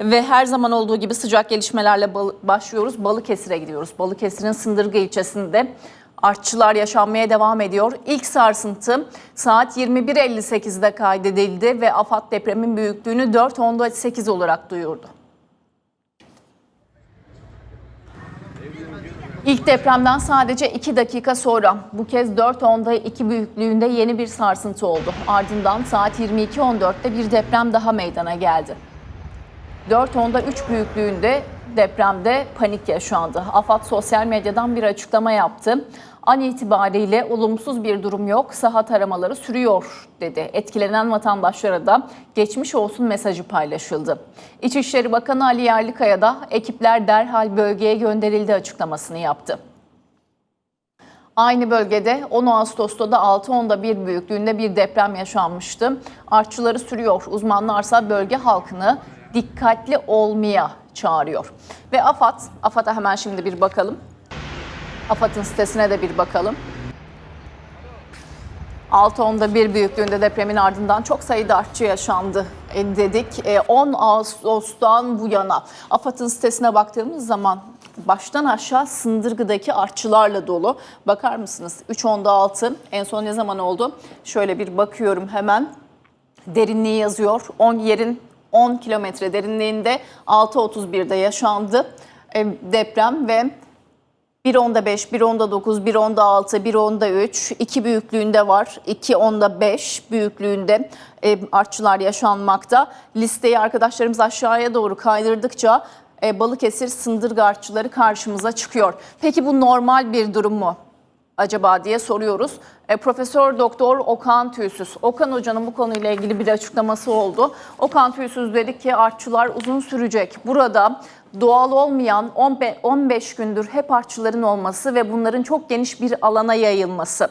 Ve her zaman olduğu gibi sıcak gelişmelerle başlıyoruz. Balıkesir'e gidiyoruz. Balıkesir'in Sındırgı ilçesinde artçılar yaşanmaya devam ediyor. İlk sarsıntı saat 21.58'de kaydedildi ve AFAD depremin büyüklüğünü 4.8 olarak duyurdu. İlk depremden sadece 2 dakika sonra bu kez 4.10'da 2 büyüklüğünde yeni bir sarsıntı oldu. Ardından saat 22.14'te bir deprem daha meydana geldi. 4.10'da 3 büyüklüğünde depremde panik yaşandı. AFAD sosyal medyadan bir açıklama yaptı. An itibariyle olumsuz bir durum yok, saha taramaları sürüyor dedi. Etkilenen vatandaşlara da geçmiş olsun mesajı paylaşıldı. İçişleri Bakanı Ali Yerlikaya da ekipler derhal bölgeye gönderildi açıklamasını yaptı. Aynı bölgede 10 Ağustos'ta da 6.10'da bir büyüklüğünde bir deprem yaşanmıştı. Artçıları sürüyor. Uzmanlarsa bölge halkını dikkatli olmaya çağırıyor. Ve AFAD, AFAD'a hemen şimdi bir bakalım. AFAD'ın sitesine de bir bakalım. 6.10'da bir büyüklüğünde depremin ardından çok sayıda artçı yaşandı e, dedik. E, 10 Ağustos'tan bu yana AFAD'ın sitesine baktığımız zaman baştan aşağı Sındırgı'daki artçılarla dolu. Bakar mısınız? 3.10'da 6 en son ne zaman oldu? Şöyle bir bakıyorum hemen. Derinliği yazıyor. 10 yerin 10 kilometre derinliğinde 6.31'de yaşandı e, deprem ve 1.10'da 5, 1.10'da 9, 1.10'da 6, 1.10'da 3, 2 büyüklüğünde var. 2.10'da 5 büyüklüğünde e, artçılar yaşanmakta. Listeyi arkadaşlarımız aşağıya doğru kaydırdıkça e, Balıkesir sındırgı artçıları karşımıza çıkıyor. Peki bu normal bir durum mu? Acaba diye soruyoruz. E, Profesör Doktor Okan Tüysüz. Okan Hoca'nın bu konuyla ilgili bir açıklaması oldu. Okan Tüysüz dedi ki artçılar uzun sürecek. Burada doğal olmayan 15 gündür hep artçıların olması ve bunların çok geniş bir alana yayılması.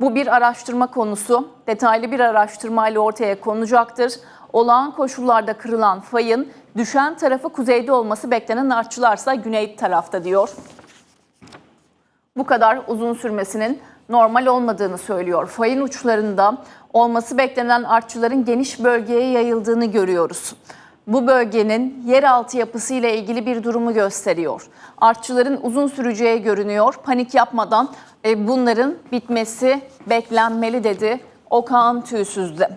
Bu bir araştırma konusu. Detaylı bir araştırmayla ortaya konacaktır. Olağan koşullarda kırılan fayın düşen tarafı kuzeyde olması beklenen artçılarsa güney tarafta diyor bu kadar uzun sürmesinin normal olmadığını söylüyor. Fayın uçlarında olması beklenen artçıların geniş bölgeye yayıldığını görüyoruz. Bu bölgenin yeraltı yapısı ile ilgili bir durumu gösteriyor. Artçıların uzun süreceği görünüyor. Panik yapmadan e, bunların bitmesi beklenmeli dedi Okan Tüysüz'de.